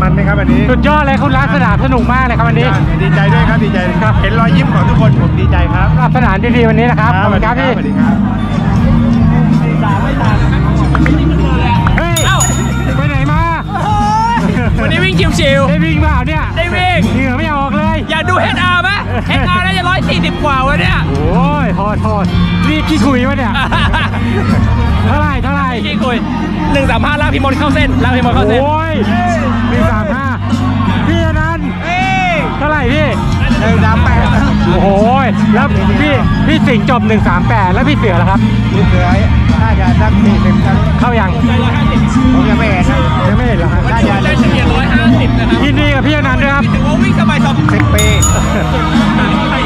ครับมันไหมครับอันนี้สุดยอดเลยคุณรัฐสนามสนุกมากเลยครับวันนี้ ดีใจด้วยครับดีใจครับ เห็นรอยยิ้มของทุกคนผมดีใจครับสำหรับสนามดีๆวันนี้นะครับขอบคุณครับพี่สวัสดีครับเฮ้ยไปไหนมาวันนี้วิ่งชิวได้วิ่งเปล่าเนี่ยๆได้วิ่งเหงื่อไม่ออกเลย อยากดู HR ไหม HR น่าจะร้อยสี่สิบกว่าวันเนี้ยโอ้ยโทษโทษนี่ขี้คุยวะเนี่ย เท่าไหร่เท่าไหร่พี่คุยหนึ่งสามห้าลากพี่มนต์เข้าเส้นลากพี่มนต์เข้าเส้น โอ้ยหนึ่งสามห้าพี่อนันต์เท่าไหร่พี่หนึ่งสามแปดโอ้โห แล้วพี่พี่สิงห์จบ 138 แล้วพี่เสือล่ะครับ มีเสือน่าจะสักสี่สิบครับเข้ายังผมยังไม่เห็นนะยังไม่เห็นเหรอครับวันนี้ได้เฉลี่ยร้อยห้าสิบนะครับยินดีกับพี่อนันต์ด้วยครับ ถือว่าวิ่งสบายสบายสิบปี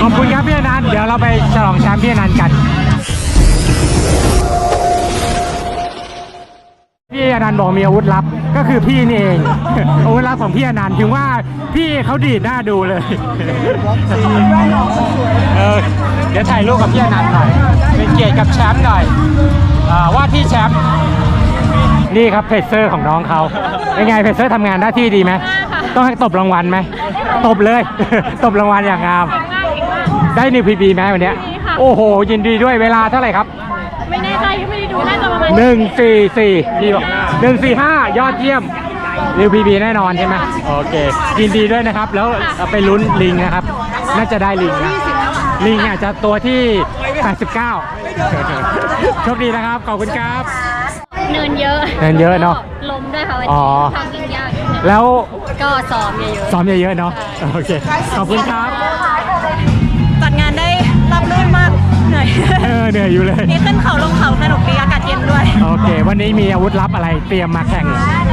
ขอบคุณครับพี่อนันต์เดี๋ยวเราไปฉลองแชมป์พี่อนันต์กัน พี่อนันต์บอกมีอาวุธลับก็คือพี่นี่เอง อาวุธลับของพี่อนันต์ถึงว่าพี่เขาดีดหน้าดูเลยเออเดี๋ยวถ่ายรูปกับพี่อนันต์หน่อยเป็นเกียรติกับแชมป์หน่อยอาว่าที่แชมป์นี่ครับเพจเซอร์ของน้องเขาเป็นไงเพจเซอร์ทำงานหน้าที่ดีไหมต้องให้ตบรางวัลไหมตบเลย ตบรางวัลอย่างงาม ได้นิวพีบีไหมวันเนี้ยโอ้โห ยินดีด้วยเวลาเท่าไหร่ครับ ไม่แน่ใจยังไม่ได้ดูน่าจะประมาณหนึ่งสี่สี่พี่บอกหนึ่งสี่ห้ายอดเยี่ยมนิวพีบีแน่นอนใช่ไหมโอเคยินดีด้วยนะครับ แล้วเอาไปลุ้นลิงนะครับ น่าจะได้ลิงนะลิงอาจจะตัวที่ 89 โชคดีนะครับ ขอบคุณครับ เนินเยอะเนินเยอะเนอะลมด้วยค่ะวันนี้ทางยิงยากแล้วก็ซ้อมเยอะซ้อมเยอะๆเนาะโอเคขอบคุณครับ เออเหนื่อยอยู่เลย มีขึ้นเขาลงเขาสนุกดีอากาศเย็นด้วย โอเค วันนี้มีอาวุธลับอะไรเตรียมมาแข่ง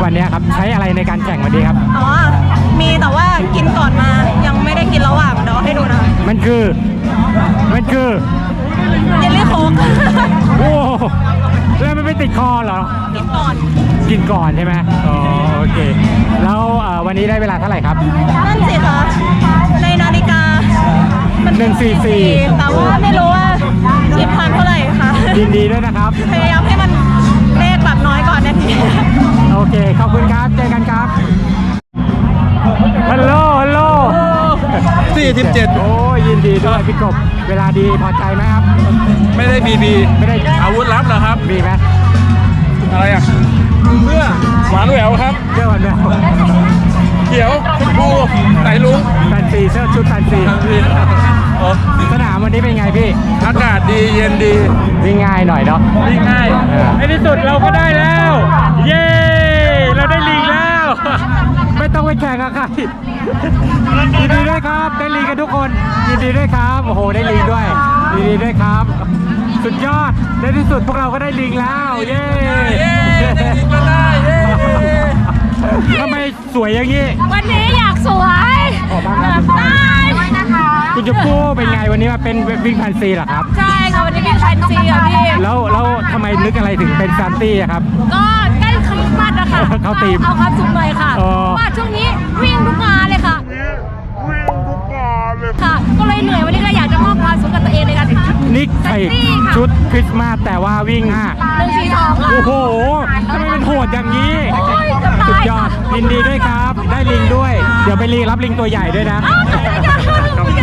วันนี้ครับ ใช้อะไรในการแข่งวันนี้ครับ อ๋อ มีแต่ว่ากินก่อนมา ยังไม่ได้กินระหว่างเดี๋ยวให้ดูนะ มันคือ มันคือเยลลี่โค้กโอ้แล้วมันไม่ติดคอเหรอ กินก่อน กินก่อนใช่ไหมอ๋อโอเค แล้วเอ่อวันนี้ได้เวลาเท่าไหร่ครับนั่นสิคะในนาฬิกามันหนึ่งสี่สี่แต่ว่าไม่รู้ว่า ชิปพันเท่าไหร่ค่ะยินดีด้วยนะครับ พยายามให้มันเลขแบบน้อยก่อนนาทีโอเค ขอบคุณครับ เจอกันครับ ฮัลโหล ฮัลโหลสี่สิบเจ็ดโอ้ยยินดีด้วยพี่กบ เวลาดีพอใจไหมครับ ไม่ได้บีบีไม่ได้อาวุธลับเหรอครับ มีไหมอะไรอะเพื่อหวานแหววครับเรื่องวันแมวเขียวชมพูไตรลุงแฟนซีเสื้อชุดแฟนซี สนามวันนี้เป็นไงพี่ อากาศดีเย็นดีวิ่งง่ายหน่อยเนาะ วิ่งง่ายในที่สุดเราก็ได้แล้ว เย้ เราได้ลิงแล้ว ไม่ต้องไปแข่งกับใครยินดีด้วยครับ ได้ลิงกันทุกคน ยินดีด้วยครับ โอ้โห ได้ลิงด้วย ยินดีด้วยครับ สุดยอด ในที่สุดพวกเราก็ได้ลิงแล้ว เย้เย้ได้ลิงมาได้เย้ทำไมสวยอย่างนี้ วันนี้อยากสวยแบบได้ คุณจะพูเป็นไงวันนี้มาเป็นวิ่งพันซีเหรอครับ ใช่ค่ะวันนี้เป็นแฟนซีอะพี่ แล้วแล้วทำไมนึกอะไรถึงเป็นแฟนตี้อะครับ ก็ใกล้คริสต์มาสนะคะเข้าธีมเอาความสุขหน่อยค่ะอ๋อเพราะว่าช่วงนี้วิ่งทุกงานเลยค่ะ ค่ะ ก็เลยเหนื่อยวันนี้ก็อยากจะมอบความสุขกับตัวเองในการถึงชุดนี่ใส่แฟนตี้ค่ะชุดคริสต์มาสแต่ว่าวิ่งห้าหนึ่งสี่สองค่ะโอ้โหทำไมมันโหดอย่างนี้ โอ้ยจะตายสุดยอดยินดีด้วยครับ ได้ลิงด้วย เดี๋ยวไปรีรับลิงตัวใหญ่ด้วยนะ อ้าวขอบคุณค่ะขอบคุณ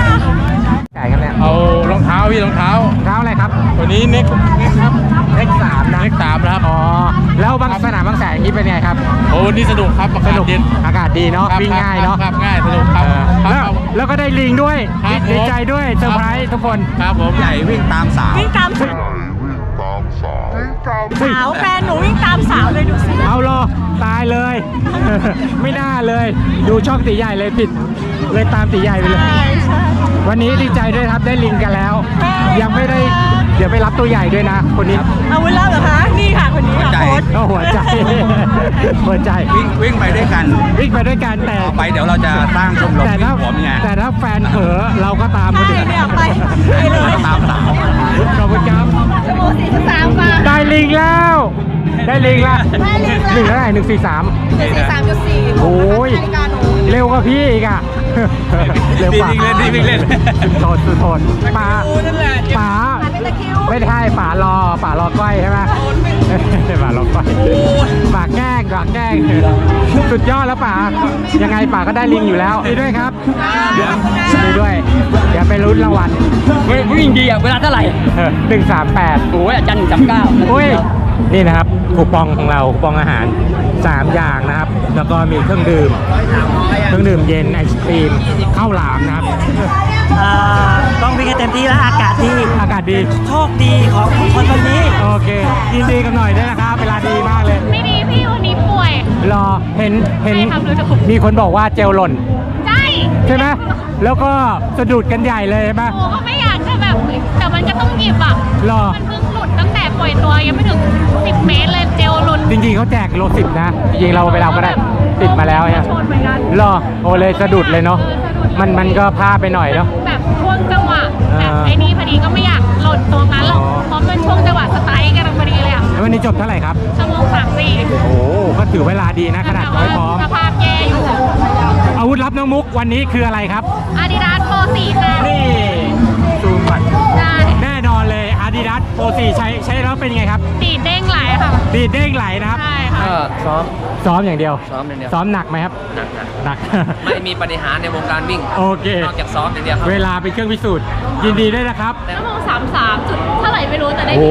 ค่ะ ไก่กันเนี่ยเอารองเท้าพี่รองเท้า เท้าอะไรครับตัวนี้เน็กเน็กครับเลขสามนะเน็กสามนะครับ อ๋อแล้วบางสนามบางแสนอย่างนี้เป็นไงครับ โอ้วันนี้สนุกครับอากาศเย็นอากาศดีเนาะครับวิ่งง่ายเนาะครับง่ายสนุกครับเออคแล้วรับ แล้วก็ได้ลิงด้วยครับดีใจด้วยเซอร์ไพรส์ทุกคนครับผมใหญ่วิ่งตามสาว วิ่งตามสาวเฮ้ยสาวแฟนหนูวิ่งตามสาวเลยดูสิเอาเหรอตายเลย ไม่น่าเลย ดูช่องตีใหญ่เลยผิด เลยตามตีใหญ่ไปเลย ใช่ใช่ วันนี้ดีใจด้วยครับได้ลิงกันแล้ว ยังไม่ได้เดี๋ยวไปรับตัวใหญ่ด้วยนะ คนนี้อาวุธลับเหรอคะ นี่ค่ะคนนี้ค่ะโค้ชก็หัวใจหัวใจวิ่งวิ่งไปด้วยกันวิ่งไปด้วยกันแต่ต่อไปเดี๋ยวเราจะสร้างชมรมแต่วิ่ถ้างหัวเมียแต่ถ้าแฟนเผลอเราก็ตามคนใช่อื่นเนี่ยไปไปเลยตามสาวขอบคุณครับโอ้สี่สิบสามค่ะได้ลิงแล้วได้ลิงแล้วได้ลิงแล้วหนึ่งเท่าไหร่หนึ่งสี่สามเจ็ดสี่สามจุดสี่โอ้ยนาฬิกาหนูเร็วกว่าพี่อีกอะ เร็วกว่าวิ่งเล่นวิ่งเล่น สุดโทนสุดโทนป๋านั่นแหละป๋าเป็นตะคริวไม่ใช่ป๋ารอป๋ารอก้อยใช่ไหมโอนวิ่งหมาล็อกไฟปากแกล้งปากแกล้งสุดยอดแล้วป่ายังไงป่าก็ได้ลิงอยู่แล้วดีด้วยครับดีด้วยเดี๋ยวไปลุ้นรางวัลเฮ้ยวิ่งดีอะเวลาเท่าไหร่หนึ่งสามแปดโอ้ยอาจารย์หนึ่งสามเก้าอุ้ย นี่นะครับคูปองของเราคูปองอาหาร 3 อย่างนะครับ แล้วก็มีเครื่องดื่ม เครื่องดื่มเย็นไอศครีมข้าวหลามนะครับ ต้องวิ่งให้เต็มที่แล้วอากาศดีอากาศดี โชคดีของคนคนนี้ โอเคยินดีกันหน่อยด้วยนะครับ เวลาดีมากเลย ไม่ดีพี่วันนี้ป่วย รอเห็นเห็นใช่ครับรู้จัก มีคนบอกว่าเจลหล่น ใช่ใช่ไหมแล้วก็สะดุดกันใหญ่เลยใช่ไหมโอ้ก็ไม่อยากจะแบบ แต่มันก็ต้องหยิบอะ รอ มันเพิ่งหลุดตั้งแต่ ปล่อยตัวยังไม่ถึง10เมตรเลยเจลหลุดจริงๆเขาแจกโลสิบนะ จริงๆเราไปเราก็ได้ติดมาแล้วเนี่ยชนเหมือนกันรอโอเลยสะดุดเลยเนาะออสะดุดมันมันก็พลาดไปหน่อยเนาะ แบบช่วงจังหวะอ่าแบบไอ้นี่พอดีก็ไม่อยากหล่นตรงนั้นหรอกอ๋อ เพราะมันช่วงจังหวะสไตล์กันพอดีเลยอะแล้ววันนี้จบเท่าไหร่ครับ ชั่วโมงสามสี่โอ้ก็ถือเวลาดีนะขนาดน้อยพร้อม สภาพแย่อยู่อาวุธลับน้องมุกวันนี้คืออะไรครับ อาดิดาสโปรสี่ค่ะนี่ อนเลย Adidas Pro 4ใช้ใช้แล้วเป็นไงครับ ตีดเด้งไหลค่ะ ดีดเด้งไหลนะครับ ใช่ค่ะ ก็ซ้อม ซ้อมอย่างเดียว ซ้อมอย่างเดียว ซ้อมหนักไหมครับ หนักหนักหนัก ไม่มีปฏิหารในวงการวิ่ง โอเคนอกจากซ้อมอย่างเดียวครับเวลาเป็นเครื่องพิสูจน์ ยินดีด้วยนะครับ ชั่วโมงสามสามจุดเท่าไหร่ไม่รู้แต่ได้โอ้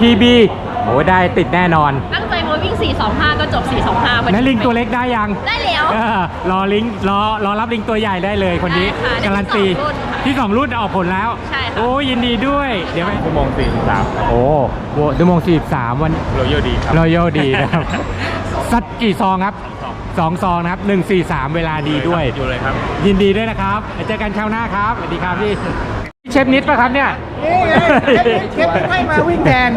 พีบีค่ะ PB โอ้ได้ติดแน่นอน ตั้งใจว่าวิ่ง 425 ก็จบ 425พอดีนั้นลิงตัวเล็กได้ยังได้แล้ว เออรอลิงรอรอรับลิงตัวใหญ่ได้เลยคนนี้ได้ค่ะได้การันตีที่สองรุ่นค่ะที่สองรุ่นออกผลแล้วใช่ค่ะ โอ้ยินดีด้วยเดี๋ยวไปชั่วโมงสี่สามโอ้โหชั่วโมงสี่สามวัน โรโยดีครับ รอยัลดีนะครับ สักกี่ซองครับสองซองนะครับหนึ่งสี่สามเวลาดีด้วย อยู่เลยครับ ยินดีด้วยนะครับเจอกันคราวหน้าครับ สวัสดีครับพี่ เชฟนิดป่ะครับเนี่ยเชฟให้มาวิ่งแทน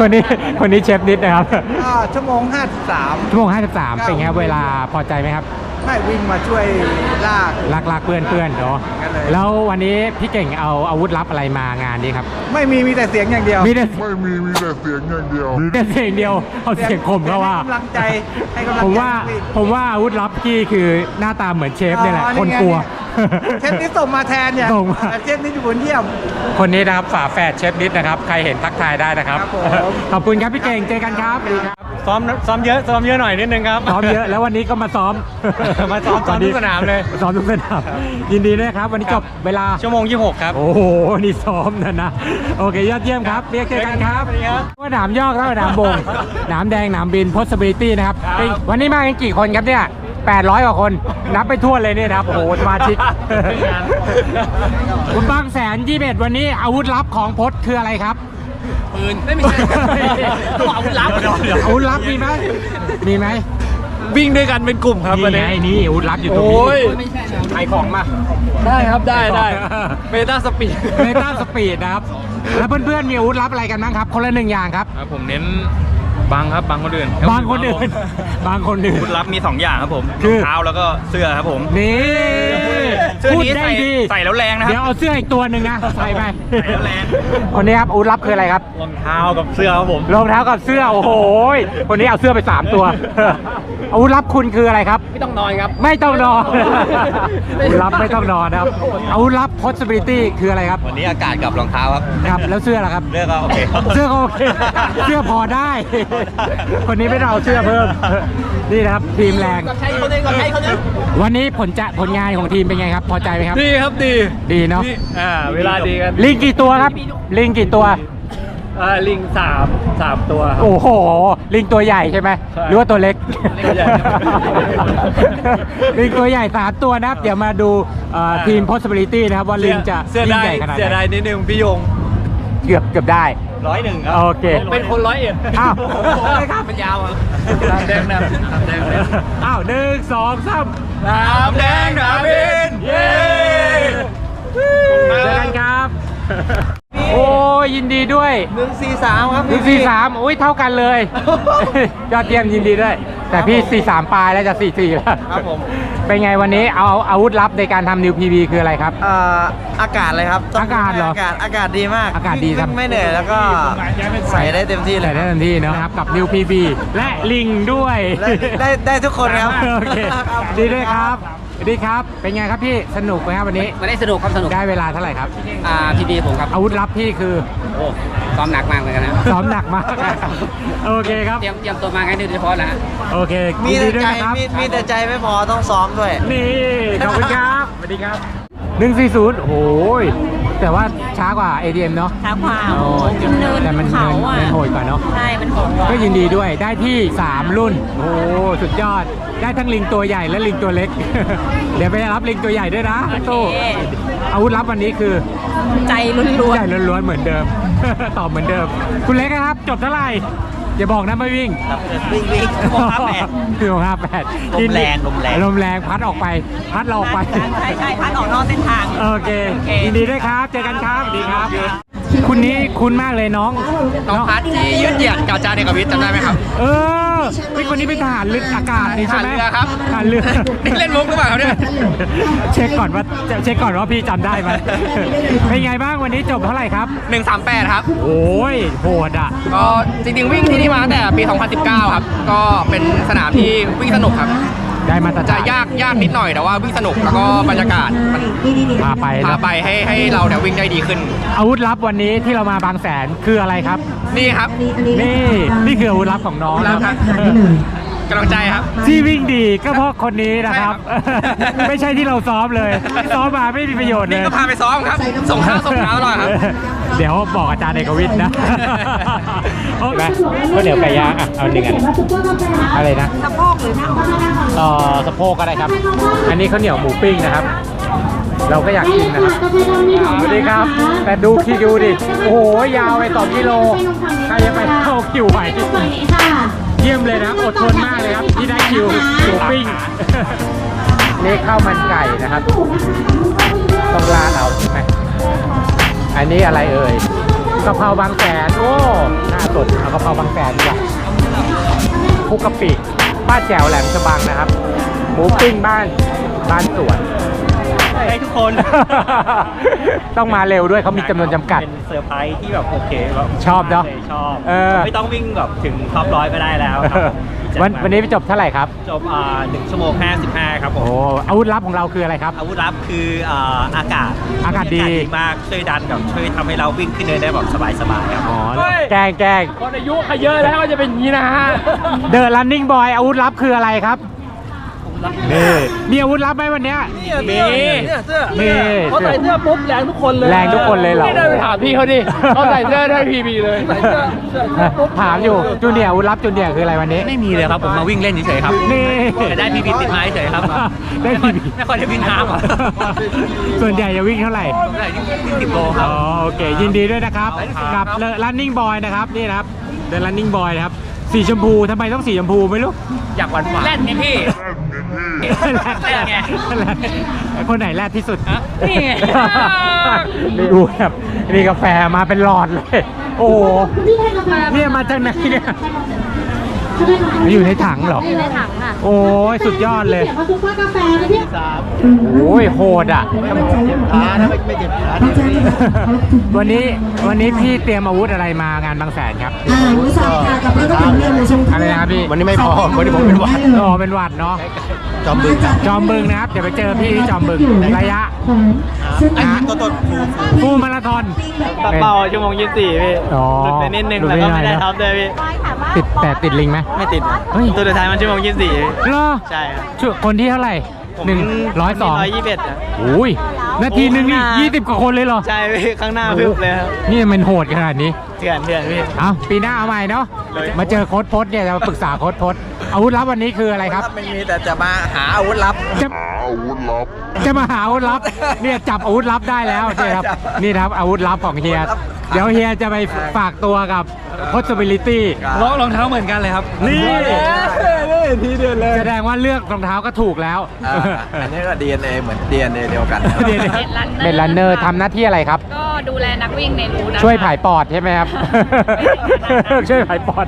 คนนี้คนนี้เชฟนิดนะครับอ่าชั่วโมง 53 ชั่วโมง 53 เป็นไงครับเวลาพอใจไหมครับให้วิ่งมาช่วยลากรักรักเพื่อนเพื่อนเนาะงั้นเลยแล้ววันนี้พี่เก่งเอาอาวุธลับอะไรมางานนี้ครับ ไม่มีมีแต่เสียงอย่างเดียว มีแต่ไม่มีมีแต่เสียงอย่างเดียวมีแต่เสียงเดียวเอาเสียงข่มเขาว่าให้กำลังใจให้กำลังใจผมว่าพี่ผมว่าอาวุธลับพี่คือหน้าตาเหมือนเชฟเนี่ยแหละอ๋อคนไงกลัวเชฟนี่ส่งมาแทนเนี่ยส่งมา แต่เชฟนี่อยู่บนเยี่ยม คนนี้นะครับฝาแฝดเชฟนิดนะครับ ใครเห็นทักทายได้นะครับ ครับผม ขอบคุณครับพี่เก่งเจอกันครับสวัสดีครับซ้อมซ้อมเยอะซ้อมเยอะหน่อยนิดนึงครับ ซ้อมเยอะแล้ววันนี้ก็มาซ้อมมาซ้อมซ้อมทุกสนามเลย ซ้อมทุกสนามยินดีด้วยครับ วันนี้จบเวลา ชั่วโมง 26 ครับ โอ้โห นี่ซ้อมนะนะ โอเค ยอดเยี่ยมครับ เรียกเจอกันครับ สวัสดีครับว่าหนามยอกแล้วหนามบงหนามแดงหนามบิน possibility นะครับเป็นวันนี้มากันกี่คนครับเนี่ย 800กว่าคน นับไปทั่วเลยเนี่ยนะครับ โอ้โหสมาชิก คุณบางแสน21วันนี้อาวุธลับของพจน์คืออะไรครับ ปืนไม่มีใช่ต้องเอาอาวุธลับอาวุธลับมีไหมมีไหมวิ่งด้วยกันเป็นกลุ่มครับวันนี่นี้ไงนี่อาวุธลับอยู่ตรงนี้โอ้ยขายของมาได้ครับได้ได้เบต้าสปีดเมตาสปีดนะครับ แล้วเพื่อนๆมีอาวุธลับอะไรกันบ้างครับ คนละหนึ่งอย่างครับครับผมเน้น บังครับบังคนอื่นบางคนอื่นบางคนอื่นรับมี 2 อย่างครับผมคือรองเท้าแล้วก็เสื้อครับผมนี่เสื้อพูดนี้ได้ใส่ดีใส่แล้วแรงนะครับเดี๋ยวเอาเสื้ออีกตัวหนึ่งนะใส่ไปใส่แล้วแรงคนนี้ครับอาวุธลับคืออะไรครับรองเท้ากับเสื้อครับผมรองเท้ากับเสื้อโอ้โหคนนี้เอาเสื้อไปสามตัวอาวุธลับคุณคืออะไรครับ ไม่ต้องนอนครับ ไม่ต้องนอนอาวุธลับไม่ต้องนอนนะครับอาวุธลับ possibility คืออะไรครับ วันนี้อากาศกับรองเท้าครับครับแล้วเสื้อล่ะครับเลือกก็โอเคครับเสื้อก็โอเคเสื้อพอได้คนนี้ไม่ต้องเอาเสื้อเพิ่ม นี่นะครับทีมแรงใช้คนนึงก็ใช้คนนึงวันนี้ผลจะผลงานของทีมเป็นไงครับ พอใจไหมครับ ดีครับดีดีเนาะ อ่าเวลาดีกันลิงกี่ตัวครับ ลิงกี่ตัว อ่าลิงสามสามตัวครับ โอ้โห ลิงตัวใหญ่ใช่ไหมใช่หรือว่าตัวเล็ก ตัวใหญ่ลิงตัวใหญ่สามตัวนะครับ เดี๋ยวมาดูเอ่อทีม possibility นะครับว่าลิงจะเสียยิ่งดายใหญ่ขนาดเสียไหนดายนิดนึงพี่ยง เกือบเกือบได้ ร้อยหนึ่งครับโอเค เป็นคนร้อยเอ็ดอ้าวครับเป็นยาวครับน้ำแดงน้ำน้ำแดงอ้าวหนึ่งสองสามน้ำแดงน้ำบินเย้เจอกันครับ โอ้ยยินดีด้วย143ครับหนึ่งสี่สามอุ้ยเท่ากันเลย ยอดเยี่ยมยินดีด้วย แต่พี่สี่สามปลายแล้วจะสี่สี่แล้วครับผมเป็นไงวันนี้เอาอาวุธลับในการทำนิวพีบีคืออะไรครับอ่าอากาศเลยครับต้งอากาศเหรออากาศอากาศดีมากอากาศดีครับวิ่งไม่เหนื่อยแล้วก็ใส่ได้เต็มที่เลใส่ยได้ทันทีเนอะครับกับนิวพีบีและลิงด้วยและได้ได้ทุกคนครับโอเคดีด้วยครับ สวัสดีครับ เป็นไงครับพี่ สนุกไหมครับวันนี้วันนี้สนุกครับสนุกได้เวลาเท่าไหร่ครับ อ่าพีดีผมครับอาวุธลับพี่คือโอ้ซ้อมหนักมากเหมือนกันนะซ้อมหนักมากโอเคครับ เตรียมเตรียมตัวมาแค่นี้โดยเฉพาะนะ โอเคมียินแต่ดีด้วยใจนะครับ มีมีแต่ใจไม่พอต้องซ้อมด้วย นี่ ขอบคุณครับ สวัสดีครับ 140 โอ้โหยแต่ว่าช้ากว่า ADM เนาะช้ากว่าโอ้ขึ้นเนินแต่มันเขาอะ เนินโหดกว่าเนาะ ใช่ มันโหดกว่าก็ยินดีด้วยได้ที่ 3 รุ่น โอ้โหสุดยอด ได้ทั้งลิงตัวใหญ่และลิงตัวเล็ก เดี๋ยวไปรับลิงตัวใหญ่ด้วยนะโอเคตู้อาวุธลับวันนี้คือใจล้วนใหญ่ล้วนๆเหมือนเดิม ตอบเหมือนเดิม คุณเล็กนะครับ จบเท่าไหร่ อย่าบอกนะไม่วิ่งวิ่งวิ่งโมห้าแปดคือห้าแปดลมแรงลมแรงลมแรงพัดออกไป พัดเราออกไปๆใช่ใช่พัดออกนอกเส้นทางโอเคโอเคยินดีด้วยครับ เจอกันครับสวัสดีครับ คุณนี้คุณมากเลยน้อง น้องพัดที่ยืดเหยียดกาจาเดกวิทจำได้ไหมครับ เออ พี่คนนี้เป็นทหารเรืออากาศนี่ใช่ไหมทหารเรือครับ ทหารเรือนี่เล่นมุกหรือเปล่าครับเนี่ย เช็คก่อนว่าเช็คก่อนว่าพี่จำได้ไหม เป็นไงบ้างวันนี้จบเท่าไหร่ครับ 138 ครับ โอ้ยโหดอะ ก็จริงๆวิ่งที่นี่มาตั้งแต่ปี 2019 ครับ ก็เป็นสนามที่วิ่งสนุกครับ ได้มาตรจะฐานยากยากนิดหน่อยแต่ว่าวิ่งสนุกแล้วก็บรรยากาศมันพาไปพานะไปให้ให้เราเนี่ยวิ่งได้ดีขึ้น อาวุธลับวันนี้ที่เรามาบางแสนคืออะไรครับ นี่ครับ นี่ นี่คืออาวุธลับของน้องอาวุธลับครับ กำลังใจครับ ที่วิ่งดีก็เพราะคนนี้นะครับใช่ครับ ไม่ใช่ที่เราซ้อมเลย ซ้อมมาไม่มีประโยชน์เลนี่ย ก็พาไปซ้อมครับ ส่งข้าวส่งน้ำตลอดครับ เดี๋ยวบอกอาจารย์เอกวิทย์นะโอ้ยก็เดี๋ยวไก่ย่างอะเอาหนึ่งอันอะไรนะสะโพกหรือหน้าอกเอ่อสะโพกก็ได้ครับ อันนี้ข้าวเหนียวหมูปิ้งนะครับ เราก็อยากกินนะครับสวัสดีครับ แต่ดูคิวดิ โอ้โห ยาวไปสองกิโล ใครจะไปเข้าคิวไหว เยี่ยมเลยนะอดทนมากเลยครับ ที่ได้คิวหมูปิ้งนี่ข้าวมันไก่นะครับต้องราดเอาใช่ไหมอันนี้อะไรเอ่ยกะเพราบางแสนโอ้น่าสดเอากะเพราบางแสนดีกว่าคุกกะปิป้าแจ๋วแหลมฉบังนะครับ หมูปิ้งบ้านบ้านสวน ให้ทุกคนต้องมาเร็วด้วยเขามีจำนวนจำกัด เป็นเซอร์ไพรส์ที่แบบโอเคแบบชอบเนอะชอบเออ ไม่ต้องวิ่งแบบถึงท็อปร้อยก็ได้แล้วครับดีใจวันมากวันนี้ไปจบเท่าไหร่ครับ จบอ่าหนึ่งชั่วโมงห้าสิบห้าครับผโอ้ม อาวุธลับของเราคืออะไรครับ อาวุธลับคืออ่าอากาศอากาศดี มากช่วยดันแบบช่วยทำให้เราวิ่งขึ้นเนินได้แบบสบายๆครับอ๋อแกล้งแกล้งคนอายุเขาเยอะแล้วก็จะเป็นอย่างนี้นะฮะ เดอะ running boy อาวุธลับคืออะไรครับ นี่มีอาวุธลับไหมวันเนี้ยมีมีเขาใส่เสื้อปุ๊บแรงทุกคนเลยแรงทุกคนเลยเหรอไม่ได้ไปถามพี่เขาดิเขาใส่เสื้อได้พีบีเลย ใส่เสื้อเสื้อเสื้อปุ๊บถามอยู่จูเนียร์อาวุธลับจูเนียร์คืออะไรวันนี้ ไม่มีเลยครับ ผมมาวิ่งเล่นเฉยๆครับนี่ แต่ได้ PB ติดไม้เฉยครับได้ไม่ค่อย PB ไม่ค่อยได้วิ่งน้ำอะส่วนใหญ่จะวิ่งเท่าไหร่ได้วิ่งสิบโลคอ๋รัอบโอเค ยินดีด้วยนะครับกับเล running boy นะครับ นี่นะครับ The running boy นะครับ สีชมพูทำไมต้องสีชมพูไม่รู้อยากหวานหวานแล่นไงพี่ แรดไงแรดคนไหนแรดที่สุดนี่ไงนี่ดูแบบนี่กาแฟมาเป็นหลอดเลย โอ้โหเนี่ยมาจากไหนเนี่ย อยู่ในถังเหรอ อยู่ในถังอะ โอ้ยสุดยอดเลยเสียงเขาซุปเปอร์กาแฟนะเนี่ยโอ้ยโหดอะวันนี้วันนี้พี่เตรียมอาวุธอะไรมางานบางแสนครับอะไรนะครับพี่ วันนี้ไม่พอวันนี้ผมเป็นหวัดอ๋อเป็นหวัดเนาะ จอมบึงจอมบึงนะครับ เดี๋ยวไปเจอพี่ที่จอมบึงระยะอันนี้ตัวต้นฟูลมาราธอนเป่าชั่วโมงยี่สิบสี่พี่อ๋อหลุดไปนิดนึงหลุแล้วก็ไม่ได้ปหน่อยนะท็อปด้วยพี่ ติดแต่ติดลิงไหมไม่ติดเฮ้ยตัวสุดท้ายมันชั่วโมงยี่สิบสี่เหรอใช่ครับช่วยคนที่เท่าไหร่ผมหนึ่งร้อยสองร้อยยี่สิบเอ็ดอะอุ้ยนาทีหนึ่งนี่ข้างหน้ายี่สิบกว่าคนเลยเหรอใช่พี่ข้างหน้าพึบเลยครับนี่มันโหดขนาดนี้เถื่อนเถื่อนพี่เอาปีหน้าเอาใหม่เนาะเลยมาเจอโค้ดพจน์เนี่ยจะมาปรึกษาโค้ดพจน์ อาวุธลับวันนี้คืออะไรครับ ไม่มีแต่จะมาหาอาวุธลับ จะอาวุธลับ จะมาหาอาวุธลับ เนี่ยจับอาวุธลับได้แล้วเนี่ยครับจับ นี่นะครับอาวุธลับของเฮียอาวุธลับเดี๋ยวเฮียจะไปฝากตัวกับ possibility รองรองเท้าเหมือนกันเลยครับ นี่ทีเดียวเลย แสดงว่าเลือกรองเท้าก็ถูกแล้วอ่าอันนี้ก็ DNA เหมือน DNA เดียวกันเดี๋ยวๆเป็นรันเนอร์ทำหน้าที่อะไรครับ ก็ ดูแลนักวิ่งในรูนะคะช่วยผายปอดใช่ไหมครับ ช่วยผายปอด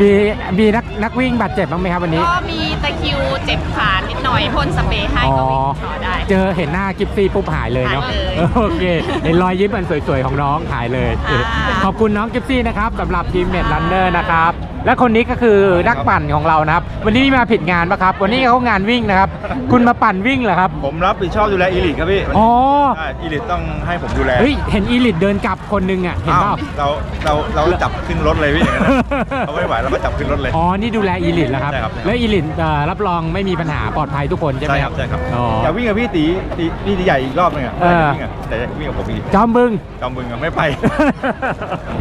มีมีนักนักวิ่งบาดเจ็บบ้างไหมครับวันนี้ ก็มีตะคริวเจ็บขานิดหน่อยพ่นสเปรย์ให้อ๋อก็วิ่งต่อได้ เจอเห็นหน้ากิฟซี่ปุ๊บหายเลยเนาะหายเลยโอเคเห็นรอยยิ้มอันสวยๆของน้องหายเลยอ่าขอบคุณน้องกิฟซี่นะครับสำหรับทีมเน็ตรันเนอร์นะครับ และคนนี้ก็คือนักปั่นของเรานะครับ วันนี้มาผิดงานปะครับ วันนี้เขางานวิ่งนะครับ คุณมาปั่นวิ่งเหรอครับผมรับผิดชอบดูแลอีลิทครับพี่อ๋อใช่อีลิทต้องให้ผมดูแล เฮ้ยเห็นอีลิทเดินกลับคนหนึงอะเห็นเปล่าอ้าวเราเราเราจับขึ้นรถเลยพี่อย่างนั้นนะเราไม่ไหวเราก็จับขึ้นรถเลย อ๋อ นี่ดูแลอีลิทแล้วครับ ใช่ครับ แล้วอีลิทเอ่อรับรองไม่มีปัญหาปลอดภัยทุกคนใช่ไหมใช่ครับใช่ครับอ๋อ อยากวิ่งกับพี่ตีตีพี่ตีใหญ่อีกรอบนึงอะเอออยากวิ่งอะแต่อยากวิ่งกับผมอีกจอมบึงจอมบึงอะไม่ไป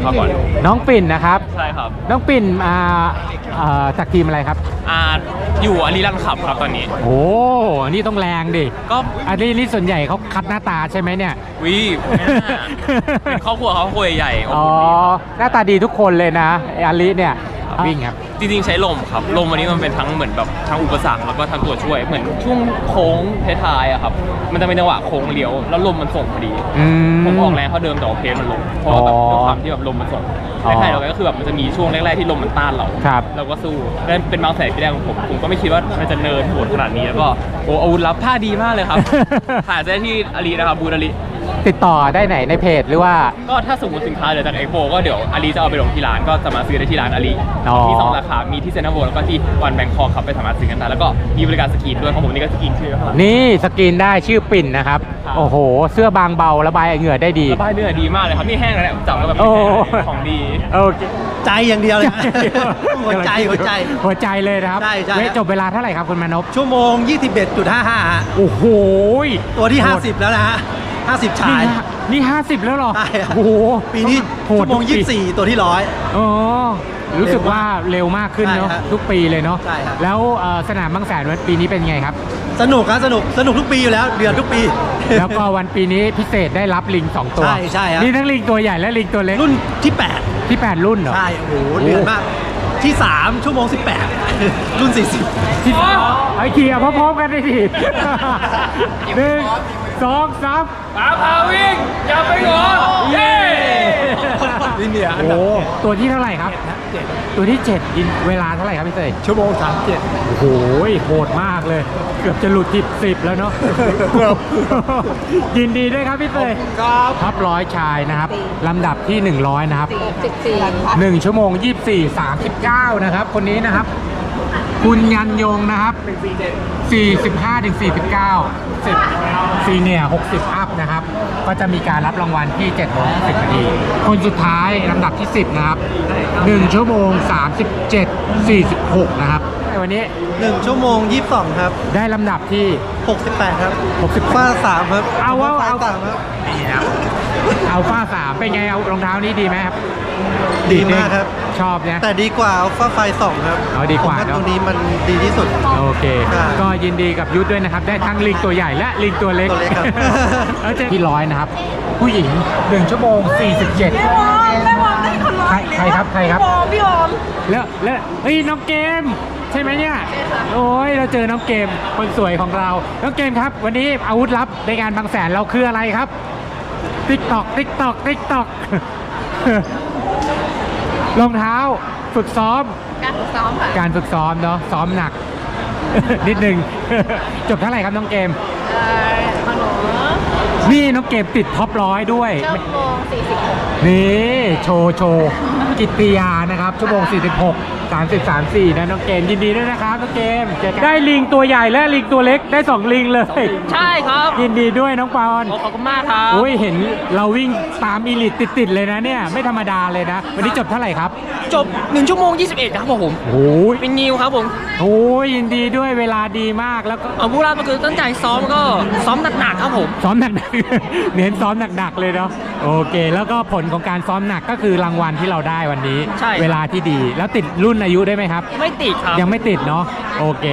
มาก่อน น้องปิ่นนะครับ ใช่ครับ น้องปิ่นอ่าเอ่อจากทีมอะไรครับ อ่า อยู่อารีรันขับครับตอนนี้ โอ้อันนี้ต้องแรงดิ ก็อันนี้นี่ส่วนใหญ่เขาคัดหน้าตาใช่ไหมเนี่ยวีไม่น่าเป็นครอบครัวเขาครอบครัวใหญ่ๆอบอ๋อ อุ่นดีหน้าตาดีทุกคนเลยนะไอ้อาลิเนี่ย วิ่งครับ จริงๆใช้ลมครับ ลมวันนี้มันเป็นทั้งเหมือนแบบทั้งอุปสรรคแล้วก็ทั้งตัวช่วย เหมือนช่วงโค้งท้ายๆอะครับ มันจะเป็นจังหวะโค้งเลี้ยวแล้วลมมันส่งพอดี อืม ผมออกแรงเขาเดิมแต่ว่าเพลมันลงเพราะว่าแบบอ๋อด้วยความที่แบบลมมันส่งอ๋อ ในขณะเดียวกันก็คือแบบมันจะมีช่วงแรกๆที่ลมมันต้านเรา ครับ เราก็สู้และเป็นบางแสนที่แรกของผม ผมก็ไม่คิดว่ามันจะเนินโหดขนาดนี้ แล้วก็โอ้อาวุธลับท่าดีมากเลยครับหาได้ที่อารีนะครับบูธอารี ติดต่อได้ไหนในเพจหรือว่า ก็ถ้าสมมติสินค้าเหลือจากเอ็กโปก็เดี๋ยวอาลีจะเอาไปลงที่ร้านก็สามารถซื้อได้ที่ร้านอาลีอ๋อ มีสองสาขามีที่เซ็นทรัลเวิลด์แล้วก็ที่วันแบงคอกครับไปสามารถซื้อกันได้แล้วก็มีบริการสกรีนด้วยของผมนี่ก็สกรีนชื่อข้างหลัง นี่สกรีนได้ชื่อปิ่นนะครับ ครับ โอ้โห เสื้อบางเบาระบายเหงื่อได้ดี ระบายเนื้อดีมากเลยครับนี่แห้งแล้วเนี่ยจับแล้วแบบโอ้ของดี โอเคใจอย่างเดียวเลยนะหัวใจหัวใจ หัวใจเลยนะครับใช่ใช่ เว้ยจบเวลาเท่าไหร่ครับคุณมานพชั่วโมง 21.55ฮะโอ้โหตัวที่โหด50 แล้วนะฮะ 50 ชายนี่ฮะนี่ห้าสิบแล้วเหรอใช่ครับ โอ้โหปีนี้โหดชั่วโมง ทุกปี24 ตัวที่ร้อย อ๋อรู้สึกว่าเร็วมากขึ้นเนาะใช่ครับทุกปีเลยเนาะใช่ครับ แล้วเอ่อสนามบางแสนวันปีนี้เป็นไงครับ สนุกครับสนุกสนุกทุกปีอยู่แล้ว เดือนทุกปี แล้วก็วันปีนี้พิเศษได้รับลิง2ตัวใช่ใช่ครับ นี่ทั้งลิงตัวใหญ่และลิงตัวเล็กรุ่นที่ที่8รุ่นเหรอ8ใช่ โอ้โหเดือนมาก ที่ 3 ชั่วโมง 18 รุ่น 40 ที่ไอ้ขี่เอาพร้อมๆกันได้ดิหนึ่ง สองสามปาพาวิ่ง อย่าไปงอเย้ลินเดียโอ้ตัวที่เท่าไหร่ครับตัวที่7ยินเวลาเท่าไหร่ครับพี่เตยชั่วโมง37โอ้โหโหดมากเลย เกือบจะหลุดทิปสิบแล้วเนาะ ยินดีด้วยครับพี่เตยครับท็อปร้อยชายนะครับ ลำดับที่ 100 นะครับ1ชั่วโมง 24 39 นะครับ คนนี้นะครับ คุณยันยงนะครับ45ถึง49 10ซีเนีย60 อัพนะครับ ก็จะมีการรับรางวัลที่7โมง10นาทีคนสุดท้ายลำดับที่ 10 นะครับ 1 ชั่วโมง 37 46 นะครับ วันนี้ 1 ชั่วโมง 22 ครับ ได้ลำดับที่ 68 ครับ68ฟ้าสามครับเอาเอาเอาฟ้สามครับอัลฟาสามเป็นไงเอารองเท้านี้ดีไหมครับดีมากครับ ชอบเนี่ย แต่ดีกว่าอัลฟาไฟ2ครับเอาดีกว่าผมเนอะ ตัวนี้มันดีที่สุด โอเคครับก็ยินดีกับยุทธด้วยนะครับ ได้ทั้งลิงตัวใหญ่และลิงตัวเล็กตัวเล็กครับ แล้วเจอที่ร้อยนะครับ ผู้หญิง 1 ชั่วโมง 47 พี่วอมแม่วอมได้คนร้อยใครใครครับใครครับ พี่วอมพี่วอมแล้วแล้วเฮ้ยน้องเกมใช่ไหมเนี่ยโอ้ยเราเจอน้องเกมคนสวยของเรา น้องเกมครับ วันนี้อาวุธลับในงานบางแสนเราคืออะไรครับติ๊กตอกติ๊กตอกติ๊กตอกรองเท้าฝึกซ้อม การฝึกซ้อมค่ะ การฝึกซ้อมเนาะซ้อมหนัก นิดนึง จบเท่าไหร่ครับน้องเกมเอ่อขนม นี่น้องเกมติดท็อปร้อยด้วย ชั่วโมง46นี่โชว์โชว์กิตติยานะครับ ชั่วโมง 46 30 34นะน้องเกมยินดีด้วยนะครับน้องเกมเจอกันได้ลิงตัวใหญ่และลิงตัวเล็กได้ 2 ลิงเลย ใช่ครับยินดีด้วยน้องปอนโอ้ขอบคุณมากครับโอ้ยเห็นเราวิ่งตามอีลิตติดๆเลยนะเนี่ย ไม่ธรรมดาเลยนะ วันนี้จบเท่าไหร่ครับจบ 1 ชั่วโมง 21 ครับผมโอ้ยเป็นงิวครับผมโอ้ยยินดีด้วยเวลาดีมากแล้วก็เอาบุราก็คือตั้งใจซ้อมก็ซ้อมหนักๆครับผมซ้อมหนักๆเน้นซ้อมหนักๆเลยเนาะโอเค แล้วก็ผลของการซ้อมหนักก็คือรางวัลที่เราได้วันนี้ ใช่ เวลาที่ดีแล้วติดรุ่นอายุได้ไหมครับ ไม่ติดครับยังไม่ติดเนาะโอเค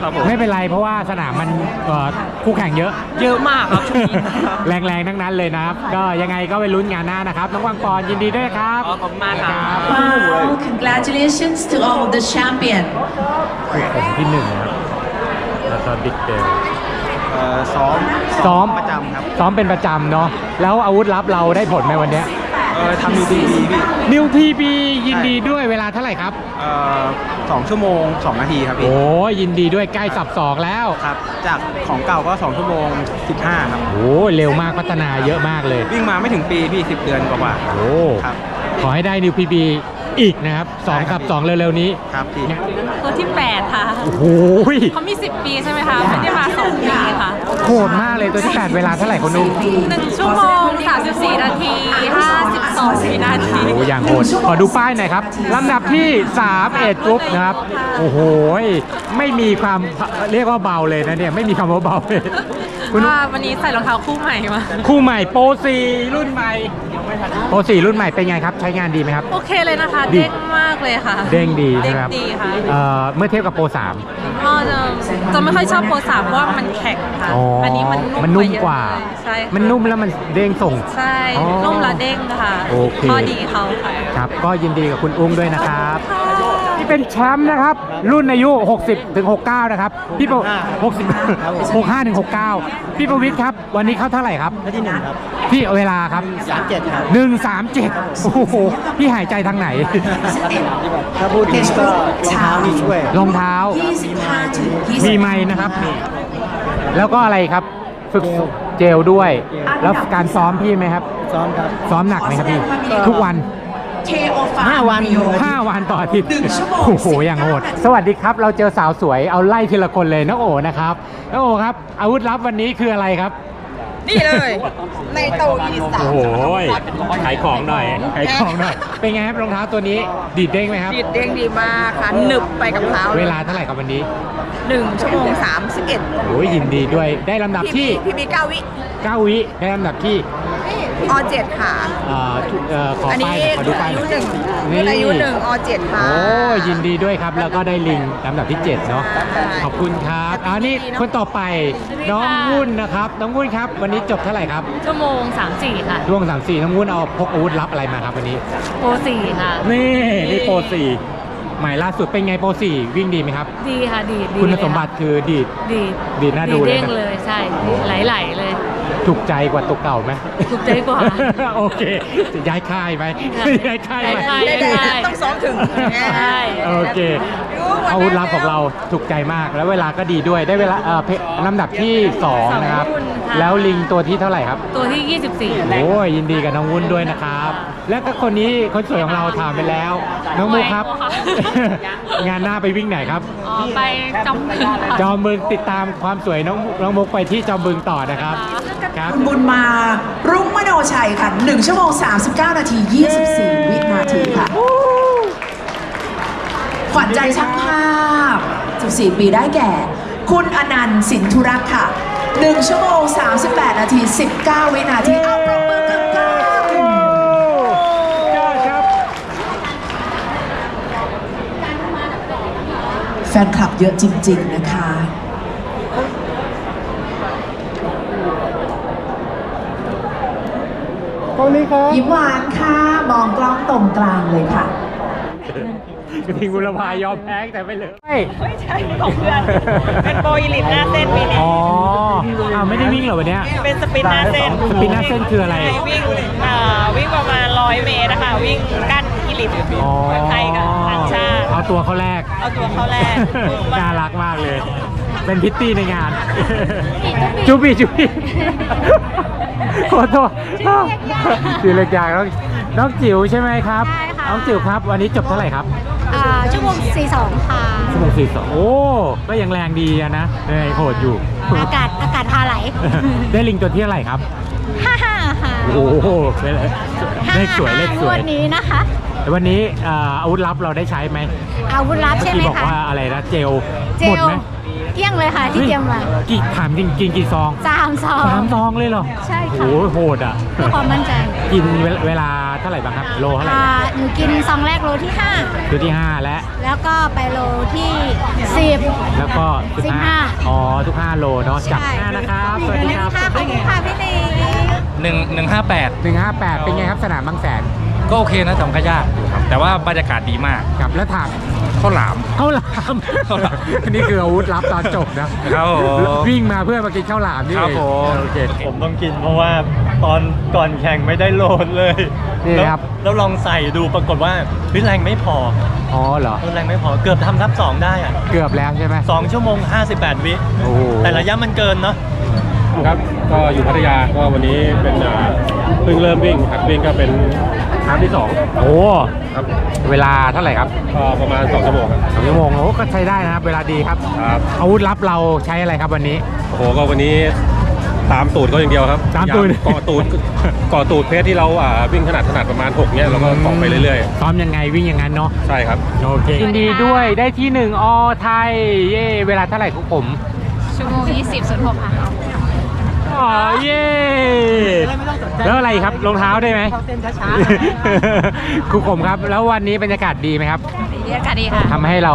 ครับผมไม่เป็นไรเพราะว่าสนามมันเอ่อคู่แข่งเยอะ เยอะมากครับช่วงนี้แรงๆ ทั้งนั้นเลยนะครับ ก็ยังไงก็ไปลุ้นงานหน้านะครับ น้องวังปอนยินดีด้วยครับขอบคุณมากครับ Wow, congratulations to all the champion. ผมที่หนึ่งครับแล้วก็บิ๊กเบล เอ่อซ้อมซ้อมประจำครับซ้อมเป็นประจำเนาะแล้วอาวุธลับเราได้ผลไหมวันเนี้ยเออทำดีดีพี่นิวพีบียินดีด้วยเวลาเท่าไหร่ครับ เอ่อสองชั่วโมงสองนาทีครับพี่โอ้ยินดีด้วยใกล้สับสองแล้วครับจากของเก่าก็สองชั่วโมงสิบห้าครับโอ้เร็วมากพัฒนาเยอะมากเลยวิ่งมาไม่ถึงปีพี่สิบเดือนกว่าโอ้ครับ ขอให้ได้นิวพีบี อีกนะครับสองกับสองเร็วๆนี้ ครับพี่ตัวที่ 8 ค่ะโอ้โหเขามี 10 ปีใช่ไหมคะไม่ได้มา2ปีค่ะโหดมากเลยตัวที่ 8 เวลาเท่าไหร่คุณนุ่ม1ชั่วโมง34 นาที 52วินาทีโอ้อย่างโหดขอดูป้ายหน่อยครับลำดับที่3เอ็ดกรุ๊ปนะครับโอ้โหไม่มีความเรียกว่าเบาเลยนะเนี่ยไม่มีคำว่าเบาเลย คุณนุ่มว่าวันนี้ใส่รองเท้าคู่ใหม่มา คู่ใหม่โปรซีรุ่นใหม่โปรซีรุ่นใหม่เป็นไงครับ ใช้งานดีไหมครับ โอเคเลยนะคะ ดี เด้งมากเลยค่ะ เด้งดีเด้ใช่งไหมครับดีค่ะเอ่อเมื่อเทียบกับโปรสาม ก็จะจะไม่ค่อยชอบโปรสามเพราะว่ามันแข็งค่ะ อ๋ออัอันนี้มันมันนุ่มกว่า เยอะเลยใช่ค่ะมันนุ่มแล้วมันเด้งส่ง ใช่อ๋อนุ่มและเด้งค่ะโอเค ข้อดีเขาค่ะ ครับ ก็ยินดีกับคุณอุ้งด้วยนะครับ ที่เป็นแชมป์นะครับ รุ่นอายุ 60ถึง69 นะครับ พี่ประ60 65ถึง69 พี่ประวิทย์ครับ วันนี้เข้าเท่าไหร่ครับที่หนึ่งครับพี่เวลาครับ สามเจ็ดครับ 137 โอ้โห พี่หายใจทางไหน ถ้าพูดถึงก็รองเท้านี่ช่วย รองเท้า 25ถึงมีไม้นะครับ แล้วก็อะไรครับ ฝึกเจลด้วย แล้วการซ้อมพี่ไหมครับ ซ้อมครับ ซ้อมหนักไหมครับพี่ ทุกวัน KO ห้าวัน5วันต่ออาทิตย์หนึ่งชั่วโมงโอ้โหอย่างโหดสวัสดีครับ เราเจอสาวสวยเอาไล่ทีละคนเลยน้องโอนะครับน้องโอครับ อาวุธลับวันนี้คืออะไรครับ นี่เลย ในโตอีสาโอ้โหขายของหน่อยขายของหน่อย เป็นไงครับรองเท้าตัวนี้ ดีดเด้งไหมครับ ดีดเด้งดีมากค่ะหนึบไปกับเท้าเวลาเท่าไหร่ครับวันนี้หนึ่งชั่วโมงสามสิบเอ็ดโอ้ยยินดีด้วย ได้ลำดับที่ พี่มีเก้าวิ 9 วิ ได้ลำดับที่ อเจ็ดค่ะเอ่อทุเอ่อขออันป้านี้ยหน่อยขอดูป้ายอาหยุน่อยหนึ่งรุ่นอายุหนึ่งอเจ็ดค่ะ โอ้ยินดีด้วยครับ แล้วก็ได้ลิงลำดับที่ 7 เนาะขอบคุณครับอ่านี่คนต่อไปน้องวุ้นนะครับ น้องวุ้นครับ วันนี้จบเท่าไหร่ครับชั่วโมงสามสี่ค่ะช่วงสามสี่น้องวุ้นเอาพกอาวุธลับอะไรมาครับวันนี้ โปรสี่ค่ะ นี่นี่โปรสี่ใหม่ล่าสุดเป็นไงโปรสี่วิ่งดีไหมครับ ดีค่ะ ดีดีคุณเลยสมบัติคือดีดดีดีน่าดูเลยนะเด้งเลยใช่ไหลๆเลย ถูกใจกว่าตัวเก่าไหมถูกใจกว่า โอเค จะย้ายค่ายไหมย้ายค่ายไหมย้ายค่ายต้องซ้อมถึงใช่โอเคอาวุธลับของเราถูกใจมากแล้วเวลาก็ดีด้วยได้เวลาเอ่อเพลำดับที่2นะครับรุ่นค่ะแล้วลิงตัวที่เท่าไหร่ครับ ตัวที่ 24 โอ้ยยินดีกับน้องวุ้นด้วยนะครับ และก็คนนี้คนสวยของเราถามไปแล้ว น้องมุกครับ งานหน้าไปวิ่งไหนครับอ๋อไปจำเป็นค่ะจอมบึงติดตามความสวยน้องน้องมุกไปที่จอมบึงต่อนะครับ ครับ คุณบุญมารุ่งมโนชัยค่ะ 1 ชั่วโมง 39 นาที 24 วินาทีค่ะ ขวัญใจช่างภาพ 14 ปีได้แก่ คุณอนันต์สินธุรักษ์ค่ะ 1 ชั่วโมง 38 นาที 19 วินาที เอาปรบมือกันค่ะยอดครับแฟนคลับเยอะจริง ๆ นะคะ ตรงนี้ครับยิ้มหวานค่ะ มองกล้องตรงกลางเลยค่ะกระทิงบุรพายอมแพ้แต่ไม่เลยไม่ไม่ใช่ของเพื่อน เป็นโปรอีลิตหน้าเส้นปีนี้อ๋ออ้าวไม่ได้วิ่งเหรอวันเนี้ยเป็นสปินหน้าเส้นสปินหน้าเส้นคืออะไรวิ่งอ่าวิ่งประมาณร้อยเมตรนะคะวิ่งกั้นอีลิตอ๋อไทยกับต่างชาติเอาตัวเขาแรก เอาตัวเข้าแรกน่ารักมากเลย เป็นพิตตี้ในงาน จุบีจุบี ขอโทษชื่อเล็กยากน้องน้องจิ๋วใช่ไหมครับใช่ค่ะ น้องจิ๋วครับ วันนี้จบเท่าไหร่ครับอ่าชั่วโมง42ค่ะ ชั่วโมงสี่สองโอ้ก็ยังแรงดีอะนะเอ้ยโหดอยู่ อากาศอากาศพาไหล ได้ลิงตัวที่เท่าไหร่ครับฮ่าฮ่าค่ะโอ้โหเลขสวยเลขสวยงวดนี้นะคะ แต่วันนี้เอ่ออาวุธลับเราได้ใช้ไหมอาวุธลับเมื่อใช่ไหมกี้บอกคะ ว่าอะไรนะเจลเจหมดลไหม เกลี้ยงเลยค่ะที่เตรียมมาฮ้กี่ถามจริงกินกี่ซองสามซองสามซองเลยเหรอ ใช่ค่ะ โอ้โหโหดอะเพื่อความมั่นใจ กินเวลเวลาเท่าไหร่บ้างครับ โลเท่าไหร่อ่าหนูกินซองแรกโลที่ตัวที่5และ5แล้วก็ไปโลที่10แล้วก็สิบห้า15อ๋อทุก5โลเนาะจับหน้านะครับสวัสดีครับค่ะขอบคุณค่ะพี่ตีหนึ่งหนึ่งห้าแปด158เป็นไงครับสนามบางแสน ก็โอเคนะแต่มันก็ยากอยู่ครับแต่ว่าบรรยากาศดีมากกับแล้วถามข้าวหลาม ข้าวหลามข้าวหลาม นี่คืออาวุธลับตอนจบนะครับผม วิ่งมาเพื่อมากินข้าวหลามนี่ครับเองผมโอเค ผมต้องกินเพราะว่าตอนก่อนแข่งไม่ได้โหลดเลยนี่แล้วครับ แล้วลองใส่ดูปรากฏว่าเฮ้ยแรงไม่พออ๋อเหรอเออแรงไม่พอเกือบทำทับสองได้อะเกือบแล้วใช่ไหม สองชั่วโมง 58 วิโอ้โห แต่ระยะมันเกินเนาะ ครับก็อยู่พัทยาก็วันนี้เป็นอ่าเพิ่งเริ่มวิ่งหัดวิ่งก็เป็น น้ำที่สองโอ้ครับเวลาเท่าไหร่ครับก็ประมาณ2ชั่วโมงครับ สองชั่วโมงโอ้ก็ใช้ได้นะครับ เวลาดีครับครับ อาวุธลับเราใช้อะไรครับวันนี้ โอ้โหก็วันนี้ตามตูดก็อย่างเดียวครับตามตูดอย่งเกาะตูดเกาะตูดเพชรที่เราอ่าวิ่งขนาดขนาดประมาณ6เนี่ยเราก็เกาะไปเรื่อยซ้อมยังไงวิ่งอย่างนั้นเนาะๆ ใช่ครับ โอเคยินดีด้วยได้ที่หนึ่งอไทยเย่เวลาเท่าไหร่ของผม ชั่วโมง20สุดหกค่ะ อ๋อเย่แล้วอะไรครับรองเท้าได้ไหมเข้าเส้นช้าๆครูผมครับ แล้ววันนี้บรรยากาศดีไหมครับดีอากาศดีค่ะทำให้เรา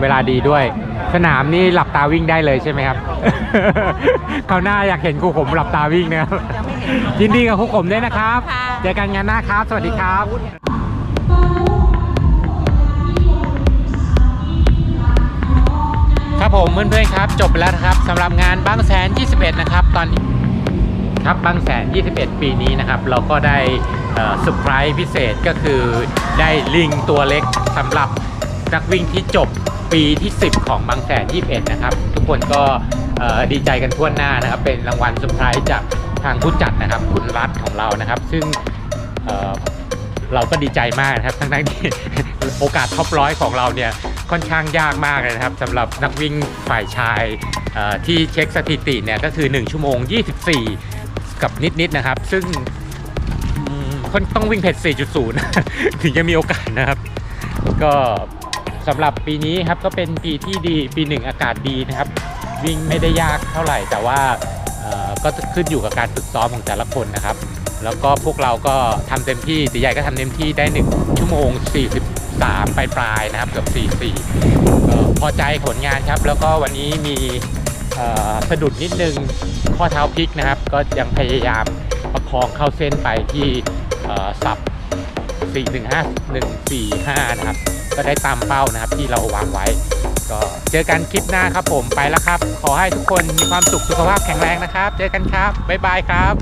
เวลาดีด้วย สนามนี่หลับตาวิ่งได้เลยใช่ไหมครับคราวหน้าอยากเห็นครูผมหลับตาวิ่งนะครับยินดีกับครูผมด้วยนะครับค่ะเจอกันงานหน้าครับ สวัสดีครับ ครับผมเพื่อนๆครับ จบไปแล้วนะครับสำหรับงานบางแสน 21 นะครับ ตอนนี้ครับบางแสน 21 ปีนี้นะครับ เราก็ได้เซอร์ไพรส์พิเศษก็คือได้ลิงตัวเล็กสำหรับนักวิ่งที่จบปีที่ 10 ของบางแสน 21 นะครับ ทุกคนก็ดีใจกันทั่วหน้านะครับ เป็นรางวัลเซอร์ไพรส์จากทางผู้จัดนะครับ คุณรัฐของเรานะครับ ซึ่งเเราก็ดีใจมากนะครับ ทั้งๆที่ โอกาสท็อปร้อยของเราเนี่ยค่อนข้างยากมากเลยนะครับสำหรับนักวิ่งฝ่ายชายที่เช็คสถิติเนี่ยก็คือ 1 ชั่วโมง 24 กับนิดๆนนะครับ ซึ่งคนต้องวิ่งเพจ4.0 ถึงจะมีโอกาสนะครับ ก็สำหรับปีนี้ครับก็เป็นปีที่ดีปีหนึ่งอากาศดีนะครับ วิ่งไม่ได้ยากเท่าไหร่ แต่ว่าก็ขึ้นอยู่กับการฝึกซ้อมของแต่ละคนนะครับ แล้วก็พวกเราก็ทำเต็มที่ตีใหญ่ก็ทำเต็มที่ได้ 1 ชั่วโมง 40 3ปลายๆนะครับเกือบ44พอใจผลงานครับ แล้วก็วันนี้มีสะดุดนิดนึงข้อเท้าพลิกนะครับ ก็ยังพยายามประคองเข้าเส้นไปที่สับ 415145 นะครับ ก็ได้ตามเป้านะครับที่เราวางไว้ ก็เจอกันคลิปหน้าครับผมไปแล้วครับ ขอให้ทุกคนมีความสุขสุขภาพแข็งแรงนะครับ เจอกันครับ บ๊ายบายครับ